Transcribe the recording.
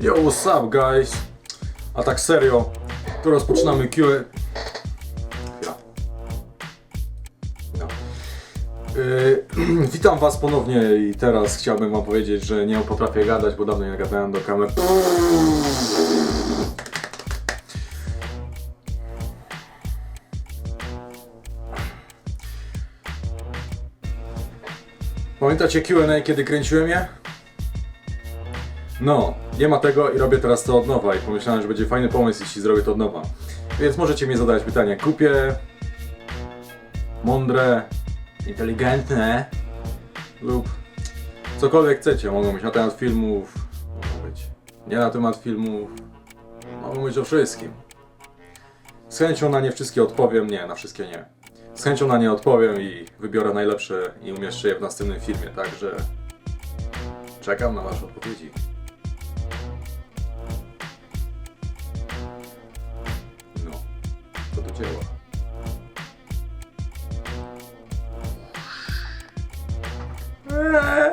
Yo, what's up guys? A tak serio, to rozpoczynamy Q... Chwila. No. Yy, witam was ponownie i teraz chciałbym wam powiedzieć, że nie potrafię gadać, bo dawno nie gadałem do kamer. Pamiętacie Q&A kiedy kręciłem je? No, nie ma tego i robię teraz to od nowa i pomyślałem, że będzie fajny pomysł, jeśli zrobię to od nowa. Więc możecie mi zadać pytanie głupie, mądre, inteligentne lub cokolwiek chcecie. Mogą być na temat filmów, mogą być nie na temat filmów, mogą być o wszystkim. Z chęcią na nie wszystkie odpowiem, nie, na wszystkie nie. Z chęcią na nie odpowiem i wybiorę najlepsze i umieszczę je w następnym filmie, także czekam na wasze odpowiedzi. To do dzieła. Eee!